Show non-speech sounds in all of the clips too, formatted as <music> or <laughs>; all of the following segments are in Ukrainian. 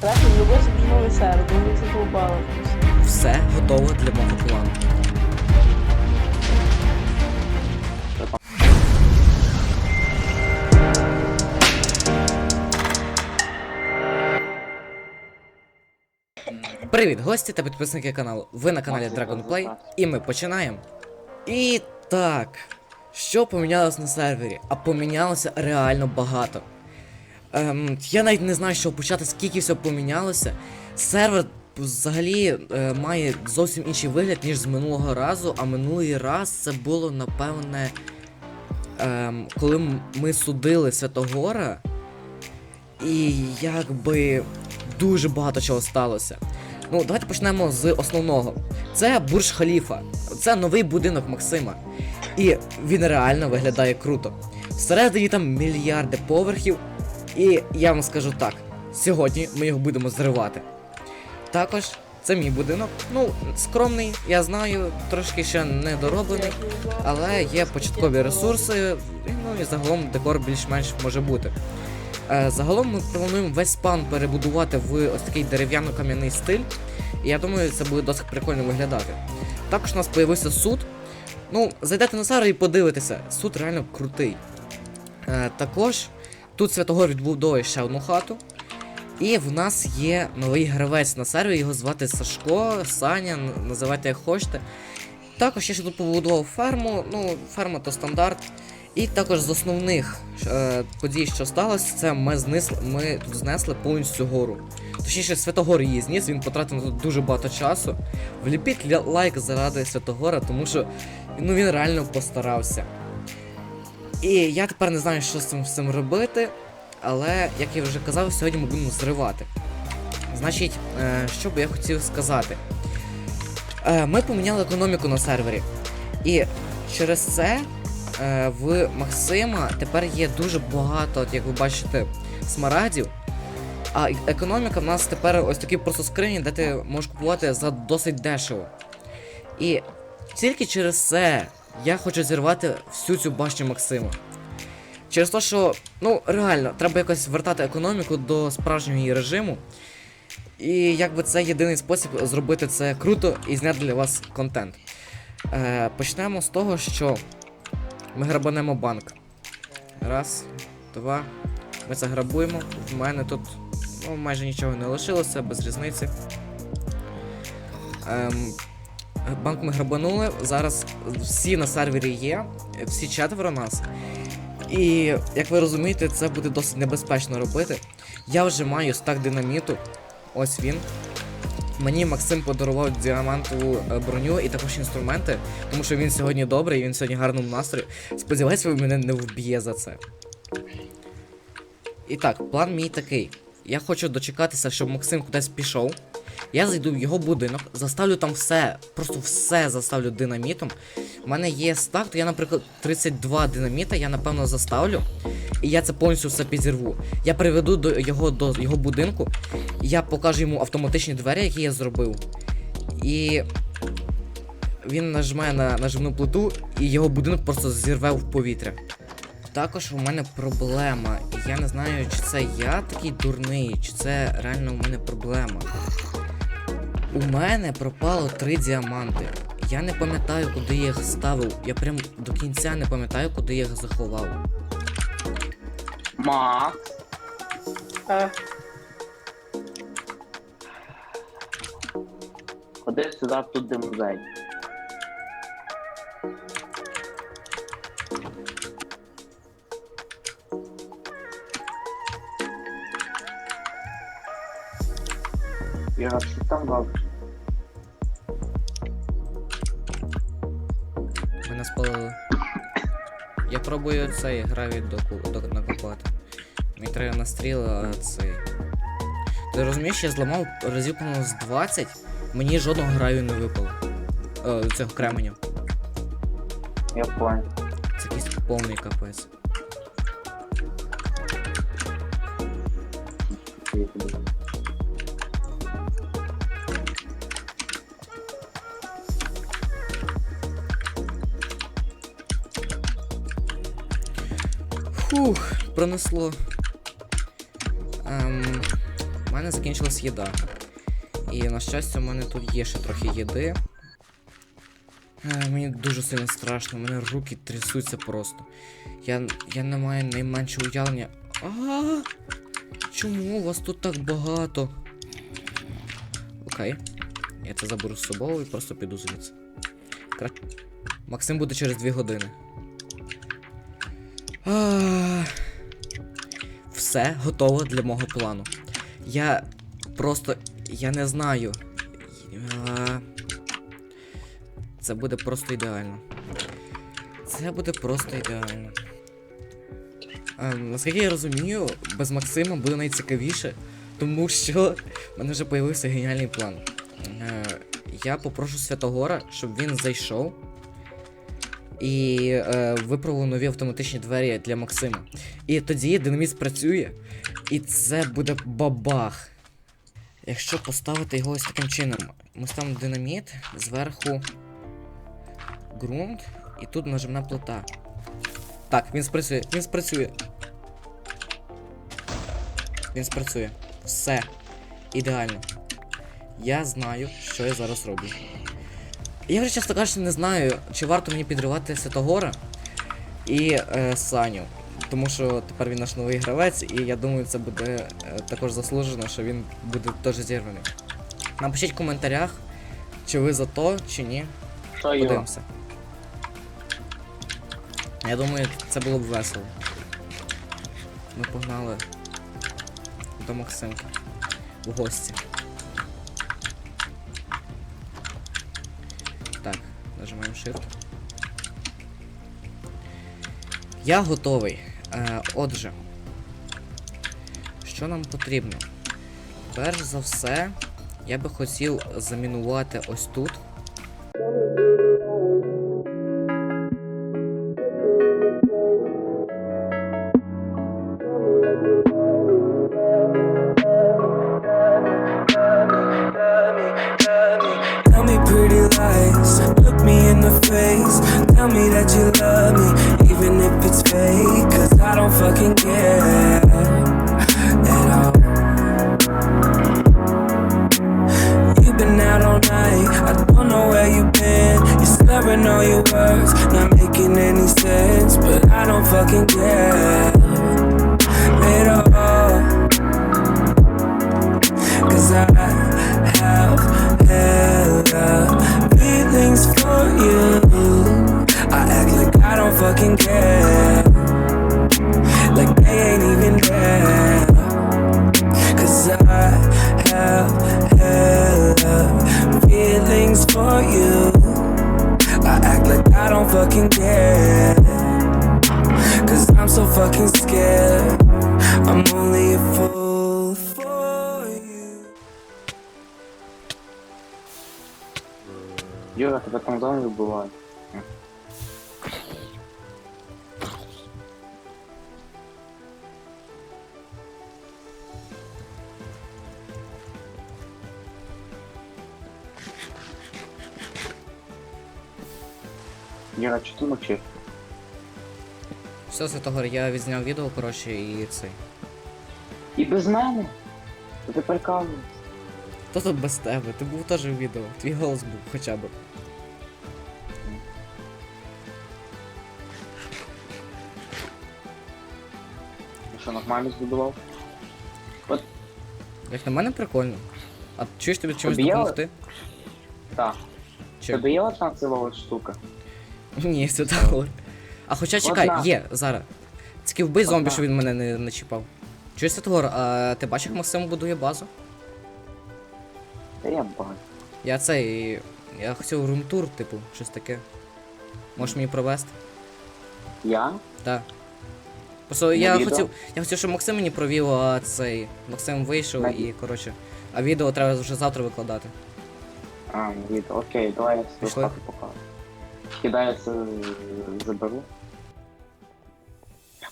Собі новий сервер, бо ми це побали. Все готово для мого плану. Привіт, гості та підписники каналу. Ви на каналі Dragonplay, і ми починаємо. І так, що помінялось на сервері? А помінялося реально багато. Ем, я навіть не знаю, що почати, скільки всього помінялося. Сервер взагалі е, має зовсім інший вигляд, ніж з минулого разу, а минулий раз це було, напевне, ем, коли ми судили Святогора, і якби дуже багато чого сталося. Ну, давайте почнемо з основного. Це Бурж Халіфа. Це новий будинок Максима. І він реально виглядає круто. Всередині там мільярди поверхів. І я вам скажу так: сьогодні ми його будемо зривати. Також це мій будинок. Ну, скромний, я знаю, трошки ще не дороблений, але є початкові ресурси, ну і загалом декор більш-менш може бути. Е, загалом ми плануємо весь спан перебудувати в ось такий дерев'яно-кам'яний стиль. І я думаю, це буде досить прикольно виглядати. Також у нас з'явився суд. Ну, зайдете на сервер і подивитеся, суд реально крутий. Е, також тут Святогор відбудовує ще одну хату. І в нас є новий гравець на сервері, його звати Сашко, Саня, називайте як хочете. Також я ще тут побудував ферму, ну, ферма то стандарт. І також з основних е, подій, що сталося, це ми знесли, ми тут знесли повністю гору. Точніше, Святогор її зніс, він потратив на тут дуже багато часу. Вліпіть лайк заради Святогора, тому що ну, він реально постарався. І я тепер не знаю, що з цим всім робити, але, як я вже казав, сьогодні ми будемо зривати. Значить, е, що би я хотів сказати? Е, ми поміняли економіку на сервері. І через це е, в Максима тепер є дуже багато, як ви бачите, смарагдів. А економіка в нас тепер ось такі просто скрині, де ти можеш купувати за досить дешево. І тільки через це я хочу зірвати всю цю башню Максима. Через те, що, ну, реально, треба якось вертати економіку до справжнього її режиму. І якби це єдиний спосіб зробити це круто і зняти для вас контент. Е, почнемо з того, що ми грабанемо банк. Раз, два. Ми це грабуємо. В мене тут ну, майже нічого не лишилося, без різниці. Ем, банк ми грабанули. Зараз всі на сервері є, всі четверо нас. І як ви розумієте, це буде досить небезпечно робити. Я вже маю стак динаміту. Ось він. Мені Максим подарував діамантову е, броню і також інструменти, тому що він сьогодні добрий, він сьогодні гарному настрої. Сподіваюся, він мене не вб'є за це. І так, план мій такий. Я хочу дочекатися, щоб Максим кудись пішов. Я зайду в його будинок, заставлю там все, просто все заставлю динамітом. У мене є стак, то я, наприклад, 32 динаміта, я напевно заставлю. І я це повністю все підірву. Я приведу до його до його будинку, я покажу йому автоматичні двері, які я зробив. І він нажмає на нажимну плиту, і його будинок просто зірве в повітря. Також у мене проблема. Я не знаю, чи це я такий дурний, чи це реально у мене проблема. У мене пропало три діаманти. Я не пам'ятаю, куди я їх ставив. Я прям до кінця не пам'ятаю, куди я їх заховав. Макс, Е, ходи сюди, тут де музей. Іра, що там робиш? Мене спалили. Я пробую цей гравій до, накопати. Мені треба на стріли, а цей. Ти розумієш, я зламав по з 20, мені жодного гравію не випало. О, цього кременю. Я понял. Це якийсь повний капець. Фух, пронесло. Ем, мене закінчилась їда. І на щастя, у мене тут є ще трохи їди. Е, мені дуже сильно страшно, у мене руки трясуться просто. Я, я не маю найменшого уявлення. А, чому у вас тут так багато? Окей. Я це заберу з собою і просто піду звідси. Кра... Максим буде через 2 години. А, все готово для мого плану. Я просто. Я не знаю. Це буде просто ідеально. Це буде просто ідеально. Ем, наскільки я розумію, без Максима буде найцікавіше, тому що в мене вже появився геніальний план. Е, я попрошу Святогора, щоб він зайшов і е, виправив нові автоматичні двері для Максима. І тоді динаміт спрацює, і це буде бабах. Якщо поставити його ось таким чином, ми ставимо динаміт, зверху ґрунт, і тут нажимна плита. Так, він спрацює, він спрацює. Він спрацює. Все. Ідеально. Я знаю, що я зараз роблю. Я вже часто кажучи, не знаю, чи варто мені підривати Святогора і е, Саню. Тому що тепер він наш новий гравець, і я думаю, це буде е, також заслужено, що він буде теж зірваний. Напишіть в коментарях, чи ви за то, чи ні. Що? Подивимося. Я думаю, це було б весело. Ми погнали до Максимка в гості. Нажимаємо Shift. Я готовий. Е, отже, що нам потрібно? Перш за все, я би хотів замінувати ось тут. Don't fucking care at all. Cause I have hella feelings for you. I act like I don't fucking care. Like they ain't even there. Cause I have hella feelings for you. Юра, тебе там зомбі вбивають. Юра, чи ти мовчиш? Все, Святогор, я відзняв відео, коротше, і цей. І без мене? Та ти прикалуєшся. Хто тут без тебе? Ти був теж у відео. Твій голос був хоча б. Нормально збудував? Як на мене прикольно. А чуєш тобі чимось Тобі є- допомогти? Так. Чи? Тебе є одна силова штука? Ні, Святогор. А хоча чекай, Одна. є, зараз. Тільки вбий зомбі, Одна. щоб він мене не, не чіпав. Чуєш, Святогор, а ти бачиш, як Максим будує базу? Та я бачу. Я цей. Я хотів румтур, типу, щось таке. Можеш мені провести? Я? Так. Просто я відео? хотів. Я хотів, щоб Максим мені провів, а цей. Максим вийшов На і, коротше. А відео треба вже завтра викладати. А, ну, від, окей, давай я свою Пішли. хату покажу. Це заберу.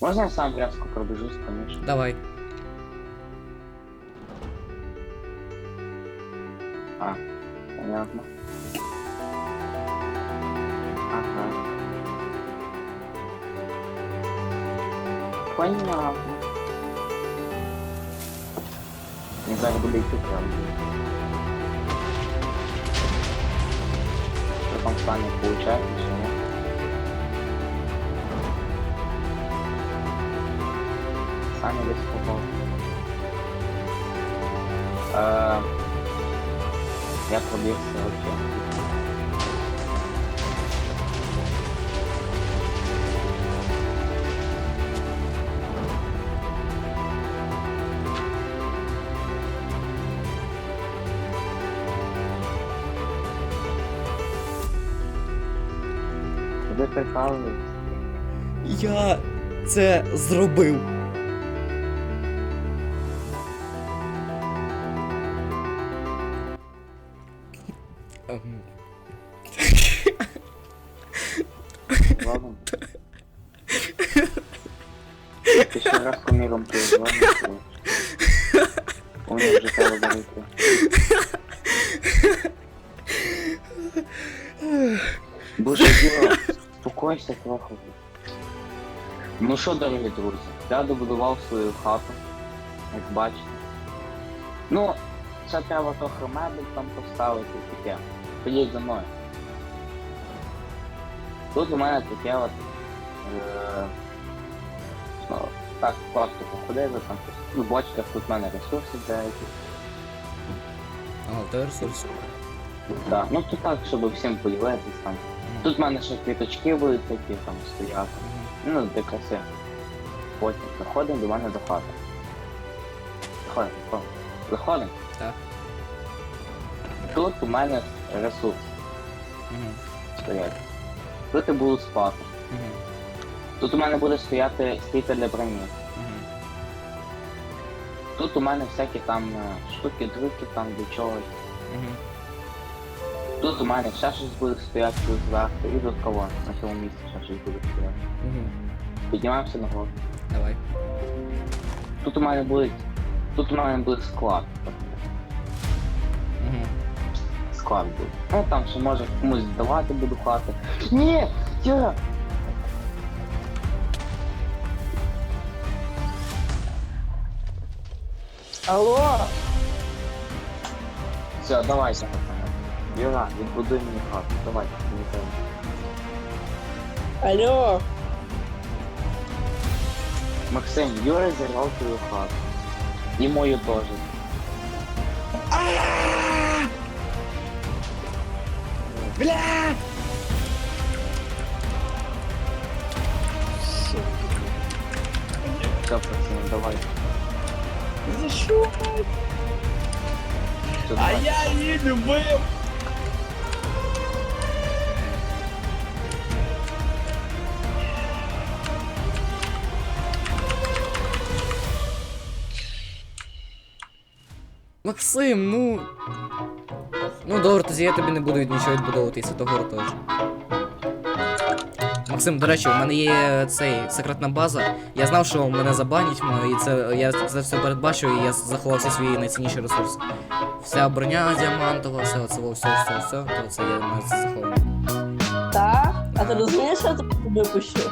Можна я сам рязко пробіжусь, конечно. Давай. А, понятно. Понятно. Він зараз буде йти прямо. Що там стане, получається, чи ні? Саня десь попав. Е, я пробігся вообще. Куди? Я це зробив. Ладно. Ти ще раз куміром пив, ладно? У мене вже треба. Боже, Діла, спокойся трохи. Ну що, дорогі друзі, я добудував свою хату, як бачите. Ну, ще треба трохи мебель там поставити таке. Ходіть за мною. Тут у мене таке от. Е, ну, так, просто походити, там ну, в бочках тут в мене ресурси деякі. Ага, то ресурс. Так, ну тут так, щоб всім поділитись там. Тут в мене ще квіточки будуть такі там стояти. Ну, для краси. Потім заходимо до мене до хати. Заходимо, заходимо. Заходимо. Так. Тут у мене ресурс стоять. Тут я буду спати. Тут у мене буде стояти стійка для броні. Тут у мене всякі там е, штуки, друки там до чогось. Тут у мене ще щось буде стояти тут зверху і тут кого на цьому місці ще щось буде стояти. Мгм. Піднімаємося нагору. Давай. Тут у мене буде. Тут у мене буде склад. Мгм. Склад буде. Ну там ще може комусь здавати буду хати. Ні! Я! Алло, Все, давайте, пацани. Юра, відбудуй мені хату. Давай, мені треба. алло. Максим, Юра зірвав твою хату. І мою теж. Бля! Все, пацани, давай. За що? Все, давай. її любив. Максим, ну. Ну добре, тоді я тобі не буду від нічого відбудовувати, і Святогору теж. Максим, до речі, у мене є цей секретна база. Я знав, що мене забанять, ну, і це я це все передбачив, і я заховав всі свої найцінніші ресурси. Вся броня діамантова, все оце, все, все, все, то це я на це заховав. Так? А ти розумієш, що я тебе випущу?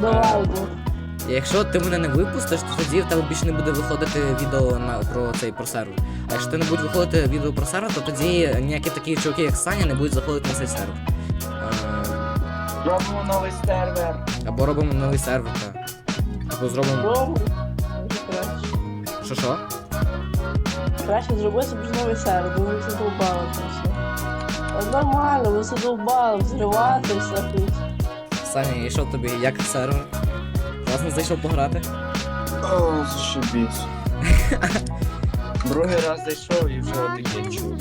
Давай, бо. І Якщо ти мене не випустиш, то тоді в тебе більше не буде виходити відео на про цей про сервер. А якщо ти не буде виходити відео про сервер, то тоді ніякі такі чуваки, як Саня, не будуть заходити на цей сервер. Е, Робимо новий сервер. або робимо новий сервер, так. Або зробимо. Що що? Краще зробити собі новий сервер, бо ви це довбали це все. Нормально, ви це довбали, взриватися тут. Саня, і що тобі, як сервер? Не зайшов пограти? О, зашибісь. <laughs> Другий раз зайшов і вже отаке чу.